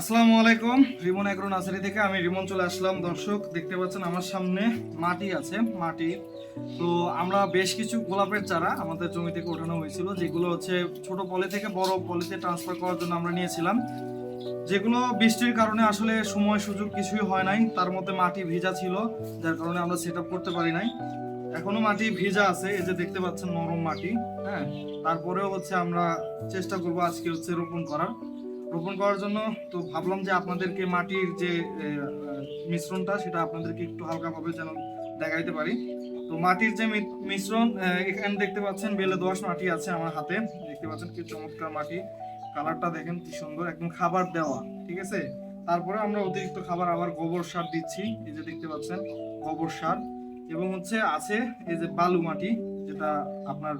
আসসালামু আলাইকুম, Rimon agro nursery থেকে আমি রিমন চলে আসলাম। দর্শক, দেখতে পাচ্ছেন আমার সামনে মাটি আছে, মাটি। তো আমরা বেশ কিছু গোলাপের চারা আমাদের জমি থেকে ওঠানো হয়েছিল, যেগুলো হচ্ছে ছোট পলি থেকে বড় পলিতে ট্রান্সফার করার জন্য আমরা নিয়েছিলাম। যেগুলো বৃষ্টির কারণে আসলে সময় সুযোগ কিছুই হয় নাই, তার মধ্যে মাটি ভিজা ছিল, যার কারণে আমরা সেট করতে পারি নাই। এখনও মাটি ভিজা আছে, এই যে দেখতে পাচ্ছেন নরম মাটি হ্যাঁ। তারপরেও হচ্ছে আমরা চেষ্টা করব আজকে হচ্ছে রোপণ করার। রোপণ করার জন্য তো ভাবলাম যে আপনাদেরকে মাটির যে মিশ্রণটা সেটা আপনাদেরকে একটু হালকাভাবে যেন দেখাইতে পারি। তো মাটির যে মিশ্রণ এখানে দেখতে পাচ্ছেন বেলে দোয়াশ মাটি আছে আমার হাতে। দেখতে পাচ্ছেন কি চমৎকার মাটি। কালারটা দেখেন কি সুন্দর, একদম খাবার দেওয়া, ঠিক আছে? তারপরে আমরা অতিরিক্ত খাবার আবার গোবর সার দিচ্ছি, এই যে দেখতে পাচ্ছেন গোবর সার। এবং হচ্ছে আছে এই যে বালু মাটি, যেটা আপনার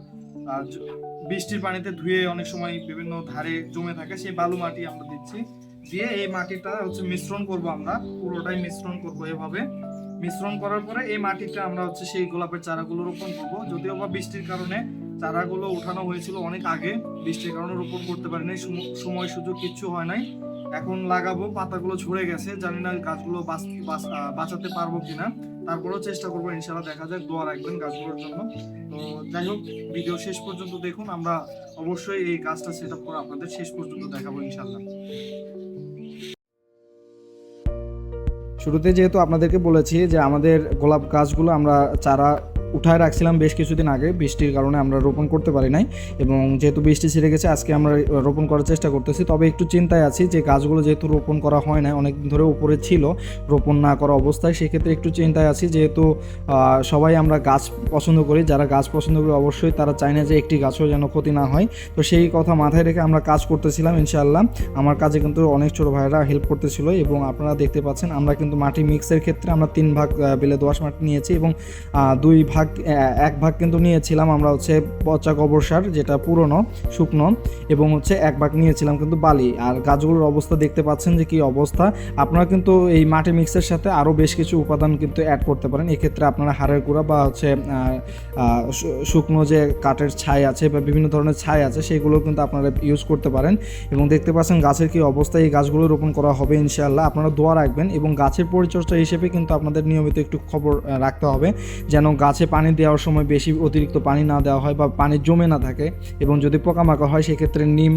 বৃষ্টির পানিতে ধুয়ে অনেক সময় বিভিন্ন ধারে জমে থাকে, সেই বালু মাটি আমরা দিচ্ছি। দিয়ে এই মাটিটা হচ্ছে মিশ্রণ করব আমরা, পুরোটাই মিশ্রণ করব এভাবে। মিশ্রণ করার পরে এই মাটিটা আমরা হচ্ছে সেই গোলাপের চারাগুলো রোপণ করব। যদিও বা বৃষ্টির কারণে চারাগুলো উঠানো হয়েছিল অনেক আগে, বৃষ্টির কারণে রোপণ করতে পারি নাই সময় সুযোগ কিচ্ছু হয় নাই। এখন লাগাবো, পাতাগুলো ঝরে গেছে, জানি না গাছগুলো বাঁচ- বাঁচ- বাঁচাতে পারব কিনা। তারপরেও চেষ্টা করব ইনশাল্লাহ দেখা যাক, দোয়া রাখবেন গাছগুলোর জন্য। তো যাই হোক ভিডিও শেষ পর্যন্ত দেখুন, আমরা অবশ্যই এই গাছটা সেট করে আপনাদের শেষ পর্যন্ত দেখাবো ইনশাল্লাহ শুরুতে যেহেতু আপনাদেরকে বলেছি যে আমাদের গোলাপ গাছগুলো আমরা চারা উঠায় রাখছিলাম বেশ কিছুদিন আগে। বৃষ্টির কারণে আমরা রোপণ করতে পারি নাই এবং যেহেতু বৃষ্টি ছেড়ে গেছে, আজকে আমরা রোপণ করার চেষ্টা করতেছি। তবে একটু চিন্তায় আছি যে গাছগুলো যেহেতু রোপণ করা হয় না অনেক দিন ধরে উপরে ছিল, রোপণ না করা অবস্থায়, সেক্ষেত্রে একটু চিন্তায় আছি যেহেতু সবাই আমরা গাছ পছন্দ করি, যারা গাছ পছন্দ করি অবশ্যই তারা চায় না যে একটি গাছও যেন ক্ষতি না হয়। তো সেই কথা মাথায় রেখে আমরা কাজ করতেছিলাম, ইনশাআল্লাহ। আমার কাজে কিন্তু অনেক ছোট ভাইরা হেল্প করতেছিল এবং আপনারা দেখতে পাচ্ছেন, আমরা কিন্তু মাটি মিক্সের ক্ষেত্রে আমরা তিন ভাগ বেলে দোয়াশ মাটি নিয়েছি এবং দুই ভাগ আহ, এক ভাগ কিন্তু নিয়েছিলাম। আমরা হচ্ছে পচা গোবর সার যেটা পুরনো শুকনো এবং হচ্ছে এক ভাগ নিয়েছিলাম কিন্তু বালি। আর গাছগুলোর অবস্থা দেখতে পাচ্ছেন যে কি অবস্থা। আপনারা কিন্তু এই মাটি মিক্সের সাথে আরও বেশ কিছু উপাদান কিন্তু অ্যাড করতে পারেন। এক্ষেত্রে আপনারা হাড়ের গুঁড়া বা হচ্ছে শুকনো যে কাঠের ছাই আছে বা বিভিন্ন ধরনের ছাই আছে সেগুলো কিন্তু আপনারা ইউজ করতে পারেন। এবং দেখতে পাচ্ছেন গাছের কি অবস্থা এই গাছগুলো রোপণ করা হবে ইনশাআল্লাহ। আপনারা দোয়া রাখবেন এবং গাছের পরিচর্যা হিসেবে কিন্তু আপনাদের নিয়মিত একটু খবর রাখতে হবে। যেন গাছে পানি দেওয়ার সময় বেশি অতিরিক্ত পানি না দেওয়া হয় বা পানি জমে না থাকে এবং যদি পোকামাকড় হয়, সেক্ষেত্রে নিম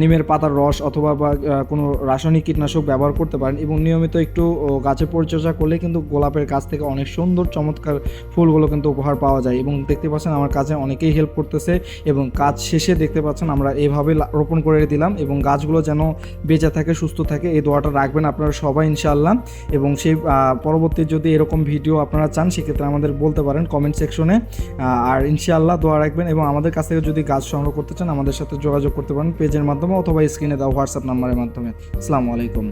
নিমের পাতার রস অথবা বা কোনো রাসায়নিক কীটনাশক ব্যবহার করতে পারেন এবং নিয়মিত একটু গাছের পরিচর্যা করলে কিন্তু গোলাপের গাছ থেকে অনেক সুন্দর, চমৎকার ফুলগুলো কিন্তু উপহার পাওয়া যায় এবং দেখতে পাচ্ছেন আমার কাজে অনেকেই হেল্প করতেছে এবং কাজ শেষে দেখতে পাচ্ছেন আমরা এভাবে রোপণ করে দিলাম এবং গাছগুলো যেন বেঁচে থাকে, সুস্থ থাকে, এই দোয়াটা রাখবেন আপনারা সবাই ইনশাআল্লাহ এবং সেই পরবর্তী যদি এরকম ভিডিও আপনারা চান, সেক্ষেত্রে আমাদের বলতে পারেন কমেন্ট সেকশনে আর ইনশাআল্লাহ দোয়া রাখবেন এবং আমাদের কাছ থেকে যদি গাছ সংগ্রহ করতে চান, আমাদের সাথে যোগাযোগ করতে পারেন পেজের মাধ্যমে অথবা স্ক্রিনে দেওয়া হোয়াটসঅ্যাপ নাম্বারের মাধ্যমে। আসসালামু আলাইকুম।